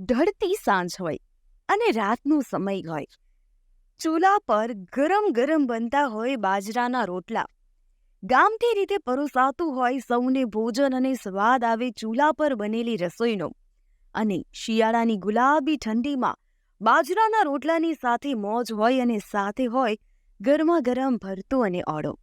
ઢળતી સાંજ હોય અને રાતનો સમય હોય. ચૂલા પર ગરમ ગરમ બનતા હોય બાજરાના રોટલા. ગામઠી રીતે પરોસાતું હોય સૌને ભોજન અને સ્વાદ આવે ચૂલા પર બનેલી રસોઈનો. અને શિયાળાની ગુલાબી ઠંડીમાં બાજરાના રોટલાની સાથે મોજ હોય અને સાથે હોય ગરમા ગરમ ભરતું અને ઓળો.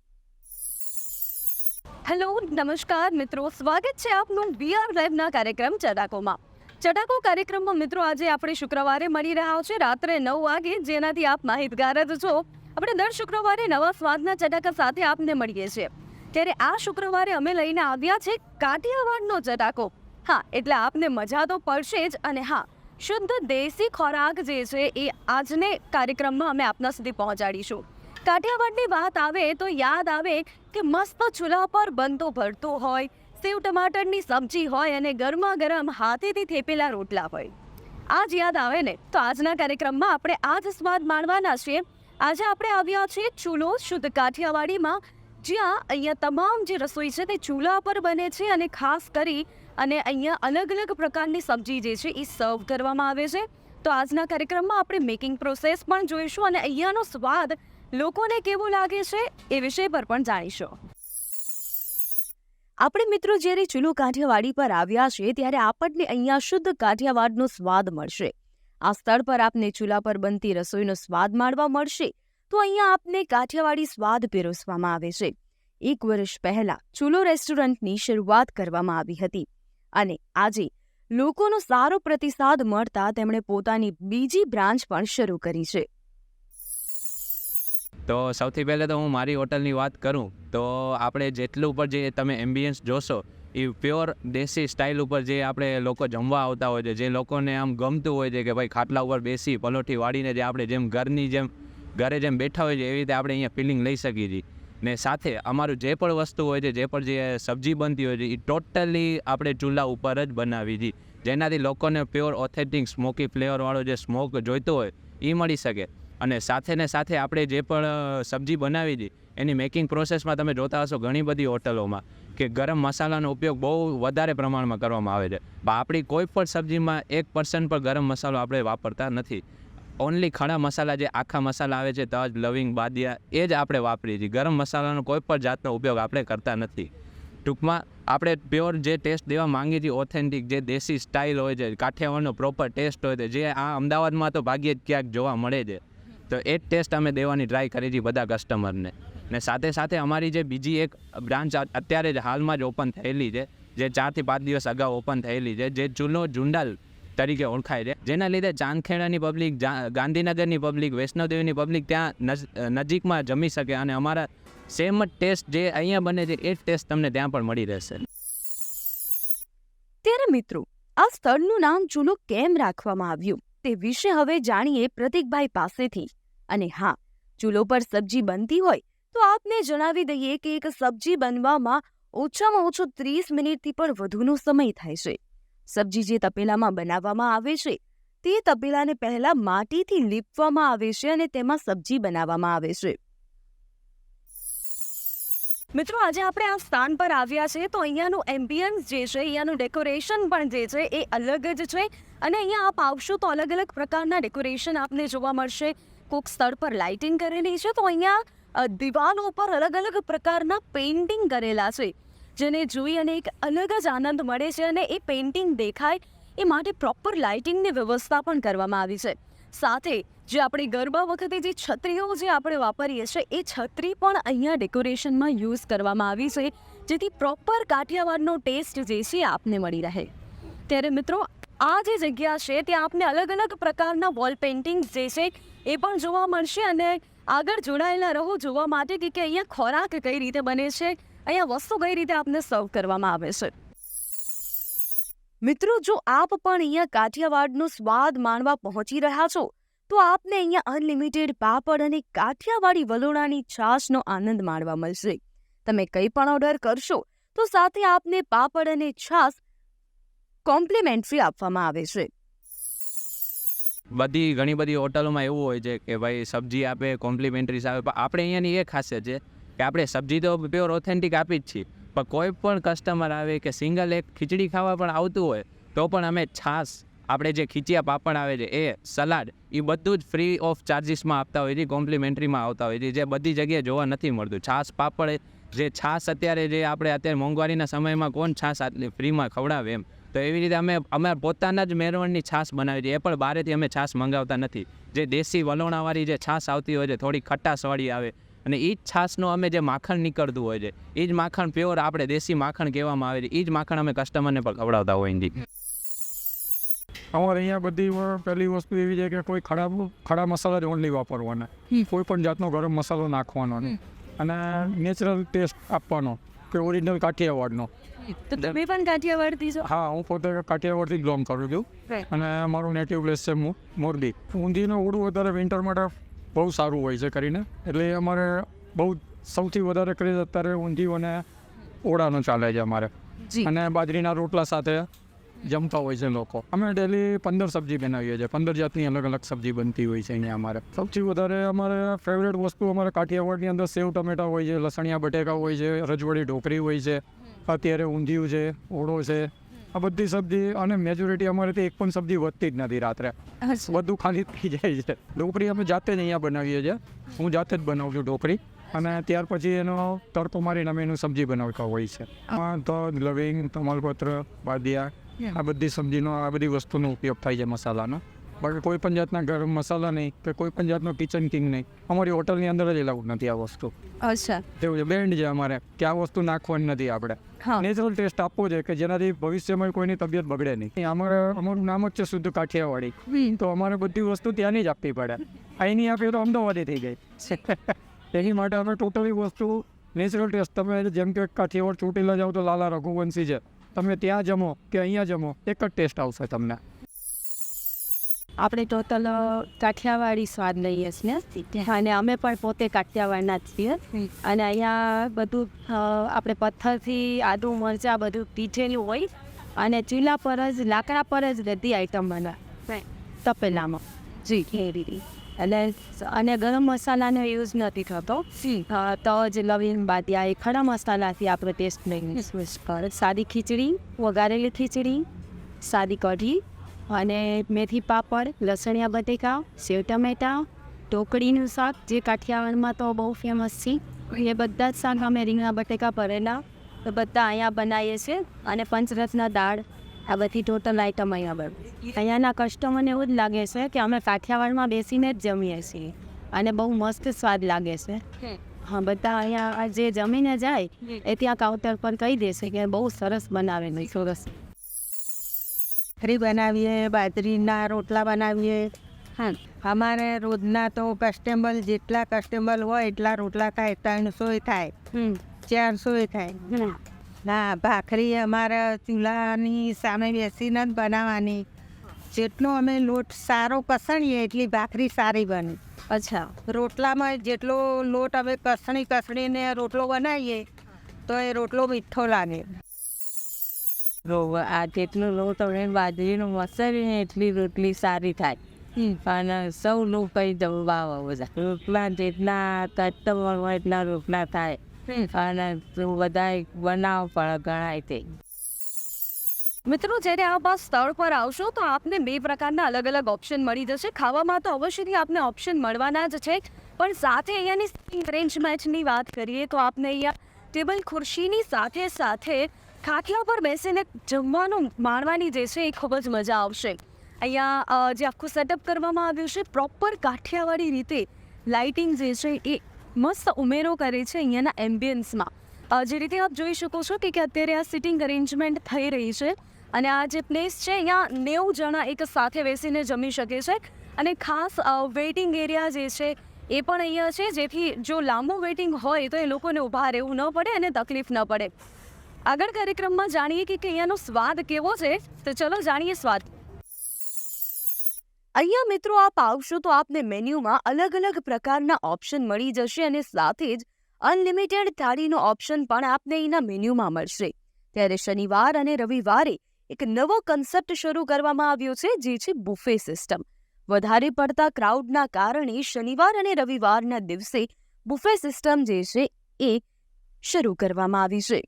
હેલો, નમસ્કાર મિત્રો. સ્વાગત છે આપનું વીઆર લાઈવના કાર્યક્રમ ચડાકોમાં ચડાકો કાર્યક્રમમાં મિત્રો આજે આપણે શુક્રવારે મળી રહ્યા છે. રાત્રે નવ વાગે જેનાથી આપ માહિતગાર જ છો. આપણે દર શુક્રવારે નવા સ્વાદના ચટાકા સાથે આપને મળીએ છીએ. ત્યારે આ શુક્રવારે અમે લઈને આવ્યા છે કાઠિયાવાડનો ચટાકો. હા, એટલે આપને મજા તો પડશે જ અને હા, શુદ્ધ દેશી ખોરાક જે છે એ આજને કાર્યક્રમમાં અમે આપના સુધી પહોંચાડીશું. કાઠિયાવાડની વાત આવે તો યાદ આવે કે મસ્ત ચૂલા પર બનતો, ભરતો હોય સેવ ટમાટરની સબ્જી હોય અને ગરમા ગરમ હાથેથી થેપેલા રોટલા હોય. આજ યાદ આવે ને, તો આજના કાર્યક્રમમાં આપણે આ જ સ્વાદ માણવાના છીએ. આજે આપણે આવ્યા છીએ ચૂલો શુદ્ધ કાઠિયાવાડીમાં, જ્યાં અહીંયા તમામ જે રસોઈ છે તે ચૂલા પર બને છે અને ખાસ કરી અને અહીંયા અલગ અલગ પ્રકારની સબ્જી જે છે એ સર્વ કરવામાં આવે છે. તો આજના કાર્યક્રમમાં આપણે મેકિંગ પ્રોસેસ પણ જોઈશું અને અહીંયાનો સ્વાદ લોકોને કેવો લાગે છે એ વિષય પર પણ જાણીશું. આપણે મિત્રો જ્યારે ચૂલો કાઠિયાવાડી પર આવ્યા છે ત્યારે આપણને અહીંયા શુદ્ધ કાઠિયાવાડનો સ્વાદ મળશે. આ સ્થળ પર આપને ચૂલા પર બનતી રસોઈનો સ્વાદ માણવા મળશે. તો અહીંયા આપને કાઠિયાવાડી સ્વાદ પીરસવામાં આવે છે. એક વર્ષ પહેલા ચૂલો રેસ્ટોરન્ટની શરૂઆત કરવામાં આવી હતી. અને આજે લોકોનો સારો પ્રતિસાદ મળતા તેમણે પોતાની બીજી બ્રાન્ચ પણ શરૂ કરી છે. તો સૌથી પહેલાં તો હું મારી હોટલની વાત કરું, તો આપણે જેટલું ઉપર જે તમે એમ્બિયન્સ જોશો, એ પ્યોર દેશી સ્ટાઇલ ઉપર જે આપણે લોકો જમવા આવતા હોય છે, જે લોકોને આમ ગમતું હોય છે કે ભાઈ ખાટલા ઉપર બેસી પલોઠી વાળીને જે આપણે જેમ ઘરની જેમ, ઘરે જેમ બેઠા હોય છે, એવી રીતે આપણે અહીંયા ફિલિંગ લઈ શકીએ છીએ. ને સાથે અમારું જે પણ વસ્તુ હોય છે, જે પણ જે સબ્જી બનતી હોય છે, એ ટોટલી આપણે ચૂલા ઉપર જ બનાવી છીએ. જેનાથી લોકોને પ્યોર ઓથેન્ટિક સ્મોકી ફ્લેવરવાળો જે સ્મોક જોઈતો હોય, એ મળી શકે. અને સાથે ને સાથે આપણે જે પણ સબ્જી બનાવી હતી, એની મેકિંગ પ્રોસેસમાં તમે જોતા હશો ઘણી બધી હોટલોમાં કે ગરમ મસાલાનો ઉપયોગ બહુ વધારે પ્રમાણમાં કરવામાં આવે છે. આપણી કોઈ પણ સબ્જીમાં એક પર્સન્ટ પણ ગરમ મસાલો આપણે વાપરતા નથી. ઓનલી ખડા મસાલા જે આખા મસાલા આવે છે, તજ, લવિંગ, બાદિયા, એ જ આપણે વાપરીએ છીએ. ગરમ મસાલાનો કોઈ પણ જાતનો ઉપયોગ આપણે કરતા નથી. ટૂંકમાં આપણે પ્યોર જે ટેસ્ટ દેવા માંગીએ છીએ ઓથેન્ટિક જે દેશી સ્ટાઇલ હોય છે, કાઠિયાવાડનો પ્રોપર ટેસ્ટ હોય છે, જે આ અમદાવાદમાં તો ભાગ્યે જ ક્યાંક જોવા મળે છે. તો એ જ ટેસ્ટ અમે દેવાની ટ્રાય કરી છીએ બધા કસ્ટમરને ને. સાથે સાથે અમારી જે બીજી એક બ્રાન્ચ અત્યારે જ હાલમાં જ ઓપન થયેલી છે, જે ચારથી પાંચ દિવસ અગાઉ ઓપન થયેલી છે, જે ચૂલો જુંડાલ તરીકે ઓળખાય છે. જેના લીધે ચાંદખેડાની પબ્લિક ગાંધીનગરની પબ્લિક વૈષ્ણવદેવીની પબ્લિક ત્યાં નજીકમાં જમી શકે અને અમારા સેમ જ ટેસ્ટ જે અહીંયા બને છે, એ જ ટેસ્ટ તમને ત્યાં પણ મળી રહેશે. ત્યારે મિત્રો, આ સ્થળનું નામ ચૂલો કેમ રાખવામાં આવ્યું? તે વિશે હવે જાણીએ પ્રતિકભાઈ પાસેથી. અને હા, ચૂલો પર સબ્જી બનતી હોય તો આપને જણાવી દઈએ કે એક સબ્જી બનવામાં ઓછામાં ઓછો ત્રીસ મિનિટથી પણ વધુનો સમય થાય છે. સબ્જી જે તપેલામાં બનાવવામાં આવે છે, તે તપેલાને પહેલાં માટીથી લીપવામાં આવે છે અને તેમાં સબ્જી બનાવવામાં આવે છે. મિત્રો, આજે આપણે આ સ્થાન પર આવ્યા છે તો અહીંયાનું એમ્બિયન્સ જે છે, અહીંયાનું ડેકોરેશન પણ જે છે, એ અલગ જ છે. અને અહીંયા આપ આવશો તો અલગ અલગ પ્રકારના ડેકોરેશન આપને જોવા મળશે. કોઈક સ્થળ પર લાઇટિંગ કરેલી છે તો અહીંયા દિવાલો પર અલગ અલગ પ્રકારના પેઇન્ટિંગ કરેલા છે. જેને જોઈ અને એક અલગ જ આનંદ મળે છે અને એ પેઇન્ટિંગ દેખાય. એ માટે પ્રોપર લાઇટિંગની વ્યવસ્થા પણ કરવામાં આવી છે. સાથે જે આપણી ગરબા વખતે જે છત્રીઓ જે આપણે વાપરીએ છીએ, એ છત્રી પણ અહીંયા ડેકોરેશનમાં યુઝ કરવામાં આવી છે. જેથી પ્રોપર કાઠિયાવાડનો ટેસ્ટ જે છે આપને મળી રહે. ત્યારે મિત્રો, આ જે જગ્યા છે, ત્યાં આપને અલગ અલગ પ્રકારના વોલ પેઇન્ટિંગ્સ જે છે એ પણ જોવા મળશે અને આગળ જોડાયેલા રહો જોવા માટે કે અહીંયા ખોરાક કઈ રીતે બને છે, અહીંયા વસ્તુ કઈ રીતે આપને સર્વ કરવામાં આવે છે. મિત્રો, જો આપ પણ અહીંયા કાઠિયાવાડનો સ્વાદ માણવા પહોંચી રહ્યા છો તો આપને અહીંયા અનલિમિટેડ પાપડ અને કાઠિયાવાડી વલોણાની છાશનો આનંદ માણવા મળશે. તમે કંઈ પણ ઓર્ડર કરશો, તો સાથે આપને પાપડ અને છાશ કોમ્પ્લિમેન્ટરી આપવામાં આવે છે. બધી ઘણી બધી હોટલોમાં એવું હોય છે કે ભાઈ સબ્જી આપે કોમ્પ્લિમેન્ટરીસ આવે પણ આપણે અહીંયાની એ ખાસિયત છે કે આપણે સબ્જી તો પ્યોર ઓથેન્ટિક આપી જ છીએ, પણ કોઈ પણ કસ્ટમર આવે કે સિંગલ એક ખીચડી ખાવા પણ આવતું હોય, તો પણ અમે છાશ આપણે જે ખીચિયા પાપડ આવે છે, એ સલાડ, એ બધું જ ફ્રી ઓફ ચાર્જિસમાં આપતા હોય છે કોમ્પ્લિમેન્ટરીમાં આવતા હોય છે, જે બધી જગ્યાએ જોવા નથી મળતું. છાશ પાપડ, જે છાશ અત્યારે જે આપણે અત્યારે મોંઘવારીના સમયમાં કોણ છાશ આટલી ફ્રીમાં ખવડાવે એમ? તો એવી રીતે અમે અમારા પોતાના જ મેરવણની છાશ બનાવી છે, એ પણ બહારેથી અમે છાશ મંગાવતા નથી. જે દેશી વલોણાવાળી જે છાશ આવતી હોય છે, થોડી ખટાશવાળી આવે. અને એ જ છાશનું અમે જે માખણ નીકળતું હોય છે એ જ માખણ પ્યોર આપણે દેશી માખણ કહેવામાં આવે છે એ જ માખણ અમે કસ્ટમરને પણ ખવડાવતા હોય છે અમારે અહીંયા બધી પહેલી વસ્તુ એવી છે કે કોઈ ખડા ખડા મસાલા જ ઓનલી વાપરવાના. કોઈ પણ જાતનો ગરમ મસાલો નાખવાનો અને નેચરલ ટેસ્ટ આપવાનો કે ઓરિજિનલ કાઠિયાવાડનો. તો તમે પણ કાઠિયાવાડથી છો? હા હું પોતે કાઠિયાવાડથી બિલોંગ કરું છું. અને મારું નેટિવ પ્લેસ છે મોરબી. ઊંધીનું ઓડું અત્યારે વિન્ટર માટે બહુ સારું હોય છે કરીને. એટલે અમારે બહુ સૌથી વધારે ક્રેઝ અત્યારે ઊંધિયું અને ઓળાનો ચાલે છે અમારે. અને બાજરીના રોટલા સાથે જમતા હોય છે લોકો. અમે ડેલી પંદર સબ્જી બનાવીએ છીએ. પંદર જાતની અલગ અલગ સબ્જી બનતી હોય છે અહીંયા અમારે. સૌથી વધારે અમારે ફેવરેટ વસ્તુ અમારે કાઠિયાવાડની અંદર સેવ ટમેટા હોય છે લસણિયા બટેકા હોય છે રજવાડી ઢોકરી હોય છે અત્યારે ઊંધિયું છે ઓળો છે. આ બધી સબ્જી અને મેજોરિટી ત્યાં એક પણ સબ્જી વધતી જ નથી રાત્રે. બધું ખાલી થઈ જાય છે. ઢોકળી અમે જાતે જ અહીંયા બનાવીએ છીએ. હું જાતે જ બનાવું છું ઢોકળી. અને ત્યાર પછી એનો તડકો મારીને અમે એનું સબ્જી બનાવતા હોય છે. આમાં લવિંગ તમાલપત્ર બાદિયા આ બધી સબ્જીનો આ બધી વસ્તુનો ઉપયોગ થાય છે મસાલાનો. બાકી કોઈ પણ જાતના ગરમ મસાલા નહીં કે કોઈ પણ જાતનો કિચન કિંગ નહીં. અમારી હોટલની અંદર જ એલાઉડ નથી આ વસ્તુ. અચ્છા. એવું છે બેન્ડ છે અમારે કે આ વસ્તુ નાખવાની નથી આપણે. નેચરલ ટેસ્ટ આપવો છે કે જેનાથી ભવિષ્યમાં કોઈની તબિયત બગડે નહીં. અમારે અમારું નામ જ છે શુદ્ધ કાઠિયાવાડી. તો અમારે બધી વસ્તુ ત્યાંની જ આપવી પડે. અહીંની આપીએ તો અમદાવાદી થઈ ગઈ. એની માટે અમે ટોટલી વસ્તુ નેચરલ ટેસ્ટ તમે જેમ કે કાઠિયાવાડ ચોટીલા જાઓ તો લાલા રઘુવંશી છે. તમે ત્યાં જમો કે અહીંયા જમો એક જ ટેસ્ટ આવશે તમને. આપણે ટોટલ કાઠિયાવાડી સ્વાદ લઈએ છીએ. અને અમે પણ પોતે કાઠિયાવાડના જ છીએ. અને અહીંયા બધું આપણે પથ્થરથી આદુ મરચાં બધું પીઠેલું હોય. અને ચૂલા પર જ લાકડા પર જ બધી આઈટમ બનાવે તપેલામાં. જી. એ રીતે અને ગરમ મસાલાનો યુઝ નથી થતો. તો તજ લવિંગ બાદિયા એ ખડા મસાલાથી આપણે ટેસ્ટ લઈને સાદી ખીચડી વઘારેલી ખીચડી સાદી કઢી અને મેથી પાપડ લસણિયા બટેકા સેવ ટમેટા ઢોકળીનું શાક જે કાઠિયાવાડમાં તો બહુ ફેમસ છે. એ બધા જ શાક અમે રીંગણા બટેકા ભરેલા. તો બધા અહીંયા બનાવીએ છીએ. અને પંચરત્ના દાળ આ બધી ટોટલ આઈટમ અહીંયા બને અહીંયાના કસ્ટમરને એવું જ લાગે છે કે અમે કાઠિયાવાડમાં બેસીને જ જમીએ છીએ. અને બહુ મસ્ત સ્વાદ લાગે છે. હા બધા અહીંયા જે જમીને જાય એ ત્યાં કાઉન્ટર પર કહી દેશે કે બહુ સરસ બનાવેલું સરસ ખરી બનાવીએ બાજરીના રોટલા બનાવીએ. હા. અમારે રોજના તો કસ્ટમર જેટલા કસ્ટમર હોય એટલા રોટલા થાય ત્રણસો થાય. ચારસો થાય. ના ભાખરી અમારા ચૂલાની સામે બેસીને જ બનાવવાની. જેટલો અમે લોટ સારો કસણીએ એટલી ભાખરી સારી બને. અચ્છા. રોટલામાં જેટલો લોટ અમે કસણી કસણીને રોટલો બનાવીએ તો એ રોટલો મીઠો લાગે. આ જેટલો લોટ અમે બાજરીનું મસાલીને એટલી રોટલી સારી થાય. અને સૌ લોકો આવે બધા રોટલા જેટલા કસ્ટમર હોય એટલા રોટલા થાય. અને બધા બનાવ પણ ગણાય તે. મિત્રો, જ્યારે આપ આ સ્થળ પર આવશો, તો આપને બે પ્રકારના અલગ અલગ ઓપ્શન મળી જશે. ખાવામાં તો અવશ્યથી આપને ઓપ્શન મળવાના જ છે. પણ સાથે અહીંયાની રેન્જ મેચની વાત કરીએ, તો આપને અહીંયા ટેબલ ખુરશીની સાથે સાથે ખાટલા પર બેસીને જમવાનું માણવાની જે છે એ ખૂબ જ મજા આવશે. અહીંયા જે આખું સેટઅપ કરવામાં આવ્યું છે પ્રોપર કાઠિયાવાડી રીતે લાઇટિંગ જે છે એ મસ્ત ઉમેરો કરે છે અહીંયાના એમ્બિયન્સમાં જે રીતે આપ જોઈ શકો છો કે અત્યારે આ સિટિંગ અરેન્જમેન્ટ થઈ રહી છે અને આ જે પ્લેસ છે અહીંયા નેવું જણા એક સાથે બેસીને જમી શકે છે અને ખાસ વેઇટિંગ એરિયા જે છે એ પણ અહીંયા છે. જેથી જો લાંબુ વેઇટિંગ હોય તો એ લોકોને ઊભા રહેવું ન પડે અને તકલીફ ન પડે. આગળ કાર્યક્રમમાં જાણીએ કે અહીંયાનો સ્વાદ કેવો છે? તો ચલો જાણીએ સ્વાદ. અહીંયા મિત્રો આપ આવશો તો આપને મેન્યુમાં અલગ અલગ પ્રકારના ઓપ્શન મળી જશે અને સાથે જ અનલિમિટેડ થાળીનો ઓપ્શન પણ આપને એના મેન્યુમાં મળશે. ત્યારે શનિવાર અને રવિવારે એક નવો કન્સેપ્ટ શરૂ કરવામાં આવ્યો છે, જે છે બુફે સિસ્ટમ. વધારે પડતા ક્રાઉડના કારણે શનિવાર અને રવિવારના દિવસે બુફે સિસ્ટમ જે છે એ શરૂ કરવામાં આવી છે.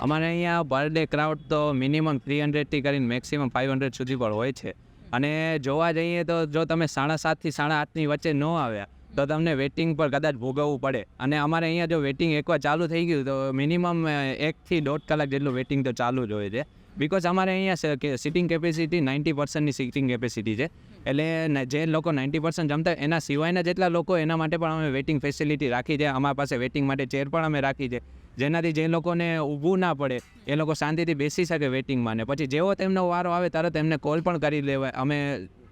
અમારે અહીંયા પર ડે ક્રાઉડ તો મિનિમમ થ્રી હંડ્રેડથી કરીને મેક્સિમમ ફાઇવ હંડ્રેડ સુધી પણ હોય છે. અને જોવા જઈએ તો જો તમે સાડા સાતથી સાડા આઠની વચ્ચે ન આવ્યા, તો તમને વેટિંગ પર કદાચ ભોગવવું પડે. અને અમારે અહીંયા જો વેટિંગ એકવાર ચાલુ થઈ ગયું, તો મિનિમમ એકથી દોઢ કલાક જેટલું વેટિંગ તો ચાલુ જ હોય છે. બિકોઝ અમારે અહીંયા સિટિંગ કેપેસિટી નાઇન્ટી પર્સન્ટની સિટિંગ કેપેસિટી છે. એટલે જે લોકો નાઇન્ટી પર્સન્ટ જમતા એના સિવાયના જેટલા લોકો એના માટે પણ અમે વેટિંગ ફેસિલિટી રાખી છે. અમારા પાસે વેટિંગ માટે ચેર પણ અમે રાખી છે. જેનાથી જે લોકોને ઊભું ના પડે, એ લોકો શાંતિથી બેસી શકે વેટિંગમાં ને પછી જેવો તેમનો વારો આવે તરત એમને કોલ પણ કરી લેવાય. અમે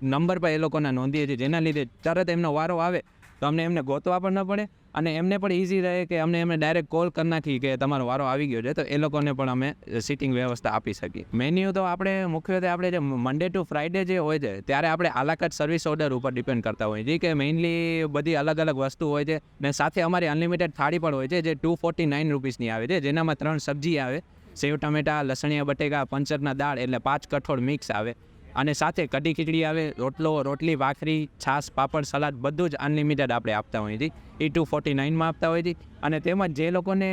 નંબર પર એ લોકોના નોંધીએ છીએ. જેના લીધે તરત એમનો વારો આવે તો અમને એમને ગોતવા પણ ન પડે. અને એમને પણ ઇઝી રહે કે અમને એમને ડાયરેક્ટ કોલ કરી નાખી કે તમારો વારો આવી ગયો છે, તો એ લોકોને પણ અમે સિટિંગ વ્યવસ્થા આપી શકીએ. મેન્યુ તો આપણે મુખ્યત્વે આપણે જે મંડે ટુ ફ્રાઈડે જે હોય છે, ત્યારે આપણે a la carte service order ઉપર ડિપેન્ડ કરતા હોઈએ છીએ કે મેઇનલી બધી અલગ અલગ વસ્તુ હોય છે ને સાથે અમારી અનલિમિટેડ થાળી પણ હોય છે જે ટુ ફોર્ટી નાઇન રૂપીસની આવે છે, જેનામાં ત્રણ સબ્જી આવે. સેવ ટમેટા, લસણિયા બટેકા, પંચરના દાળ એટલે પાંચ કઠોળ મિક્સ આવે. અને સાથે કઢી ખીચડી આવે, રોટલો, રોટલી, ભાખરી, છાશ, પાપડ સલાડ બધું જ અનલિમિટેડ આપણે આપતા હોઈએ છીએ. એ ટુ ફોર્ટી નાઇનમાં આપતા હોઈએ છીએ. અને તેમજ જે લોકોને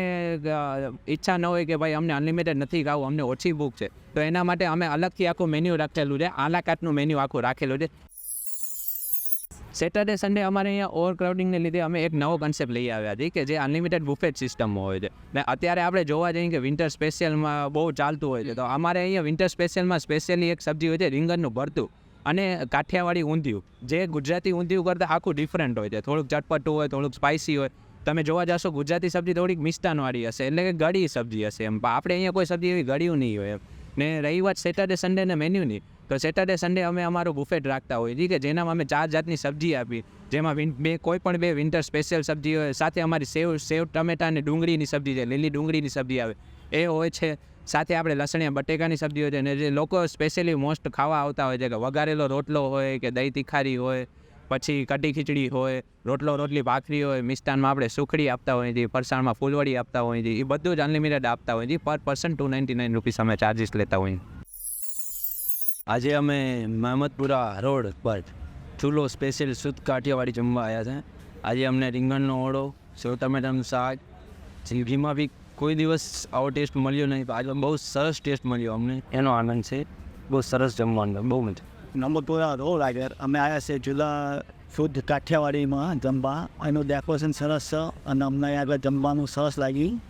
ઈચ્છા ન હોય કે ભાઈ અમને અનલિમિટેડ નથી ખાવું, અમને ઓછી ભૂખ છે, તો એના માટે અમે અલગથી આખું મેન્યુ રાખેલું છે. આલા કાર્ટનું મેન્યુ આખું રાખેલું છે. સેટરડે સન્ડે અમારે અહીંયા ઓવર ક્રાઉડિંગને લીધે અમે એક નવો કન્સેપ્ટ લઈ આવ્યા છીએ કે જે અનલિમિટેડ બુફેટ સિસ્ટમમાં હોય છે. ને અત્યારે આપણે જોવા જઈએ કે વિન્ટર સ્પેશિયલમાં બહુ ચાલતું હોય છે. તો અમારે અહીંયા વિન્ટર સ્પેશિયલમાં સ્પેશિયલી એક સબ્જી હોય છે, રીંગણનું ભરતું અને કાઠિયાવાડી ઊંધિયું. જે ગુજરાતી ઊંધિયું કરતાં આખું ડિફરન્ટ હોય છે. થોડુંક ચટપટું હોય, થોડુંક સ્પાઇસી હોય. તમે જોવા જશો ગુજરાતી સબ્જી થોડીક મિષ્ટાનવાળી હશે, એટલે કે ગળી સબ્જી હશે એમ. પણ આપણે અહીંયા કોઈ સબ્જી એવી ગળ્યું નહીં હોય ને રહી વાત સેટરડે સન્ડેને મેન્યુની તો સેટરડે સન્ડે અમે અમારું બુફેટ રાખતા હોઈએ. છીએ કે જેનામાં અમે ચાર જાતની સબ્જી આપી જેમાં બે કોઈ પણ બે વિન્ટર સ્પેશિયલ સબ્જી હોય, સાથે અમારી સેવ સેવ ટમેટા અને ડુંગળીની સબ્જી છે. લીલી ડુંગળીની સબ્જી આવે. એ હોય છે. સાથે આપણે લસણિયા, બટેકાની સબ્જી હોય છે. અને જે લોકો સ્પેશિયલી મોસ્ટ ખાવા આવતા હોય છે, કે વઘારેલો રોટલો હોય, કે દહીં તિખારી હોય, પછી કઢી ખીચડી હોય, રોટલો, રોટલી, ભાખરી હોય, મિષ્ટાનમાં આપણે સુખડી આપતા હોઈએ છીએ, ફરસાણમાં ફૂલવડી આપતા હોઈએ છીએ, એ બધું જ અનલિમિટેડ આપતા હોઈએ છીએ. Per person two ninety nine rupees અમે ચાર્જિસ લેતા હોઈએ. આજે અમે મહેમદપુરા રોડ પર ચૂલો સ્પેશિયલ શુદ્ધ કાઠિયાવાડી જમવા આવ્યા છે. આજે અમને રીંગણનો ઓળો સેવ ટમેટાનું શાક જિંદગીમાં બી કોઈ દિવસ આવો ટેસ્ટ મળ્યો નહીં પણ આજે બહુ સરસ ટેસ્ટ મળ્યો અમને. એનો આનંદ છે. બહુ સરસ જમવાનું બહુ મજા. મહેમદપુરા રોડ આગળ અમે આવ્યા છે ચૂલા શુદ્ધ કાઠિયાવાડીમાં જમવા. એનું ડેકોરેશન સરસ છે અને અમને આગળ જમવાનું સરસ લાગ્યું.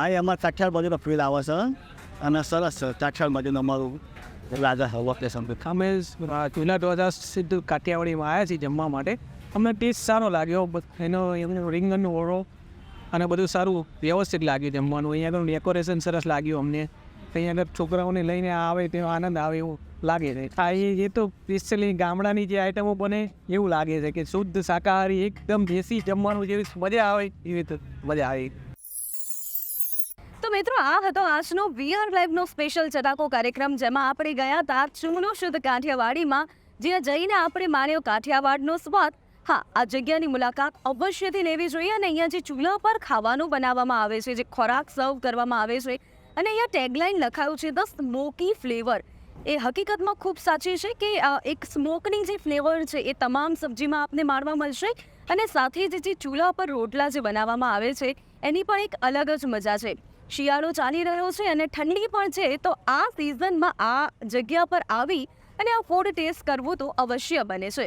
આ અમારા કાઠિયાવાડ બાજુનો ફીલ આવે છે. અને સરસ છે. કાઠિયાવાડ બાજુનું અમારું રાજા લોકેશન અમે જૂના ટુ હજાર સિદ્ધ કાઠિયાવાડીમાં આવ્યા છીએ જમવા માટે. અમને ટેસ્ટ સારો લાગ્યો. એનો એમનો રીંગણનો ઓળો અને બધું સારું વ્યવસ્થિત લાગ્યું જમવાનું. અહીંયા આગળ ડેકોરેશન સરસ લાગ્યું અમને. અહીંયા આગળ છોકરાઓને લઈને આવે તેનો આનંદ આવે એવું લાગે છે. આ એ તો સ્પેશિયલી ગામડાની જે આઈટમો બને એવું લાગે છે કે શુદ્ધ શાકાહારી એકદમ દેશી જમવાનું જેવી મજા આવે એવી રીતે મજા આવે. તો મિત્રો, આ હતો આજનો વીઆર લાઈવનો સ્પેશિયલ ચટાકો કાર્યક્રમ, જેમાં આપણે ગયા હતા ચૂનો શુદ્ધ કાઠિયાવાડીમાં, જ્યાં જઈને આપણે માણ્યો કાઠિયાવાડનો સ્વાદ. હા, આ જગ્યાની મુલાકાત અવશ્યથી લેવી જોઈએ અને અહીંયા જે ચૂલા પર ખાવાનું બનાવવામાં આવે છે, જે ખોરાક સર્વ કરવામાં આવે છે, અને અહીંયા ટેગલાઇન લખાયું છે ધ સ્મોકી ફ્લેવર એ હકીકતમાં ખૂબ સાચી છે કે એક સ્મોકની જે ફ્લેવર છે, એ તમામ સબ્જીમાં આપને માણવા મળશે અને સાથે જે ચૂલા પર રોટલા જે બનાવવામાં આવે છે, એની પણ એક અલગ જ મજા છે. શિયાળો ચાલી રહ્યો છે અને ઠંડી પણ છે, તો આ સિઝનમાં આ જગ્યા પર આવી અને આ ફૂડ ટેસ્ટ કરવું તો અવશ્ય બને છે.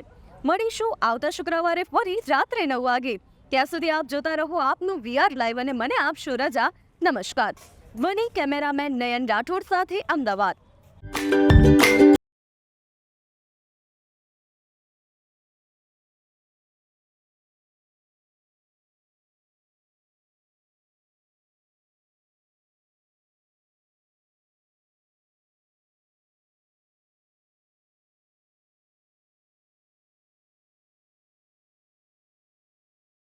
મળીશું આવતા શુક્રવારે ફરી રાત્રે નવ વાગે. ત્યાં સુધી આપ જોતા રહો આપનું વીઆર લાઈવ અને મને આપશો રજા નમસ્કાર. મની કેમેરામેન નયન રાઠોડ સાથે અમદાવાદ.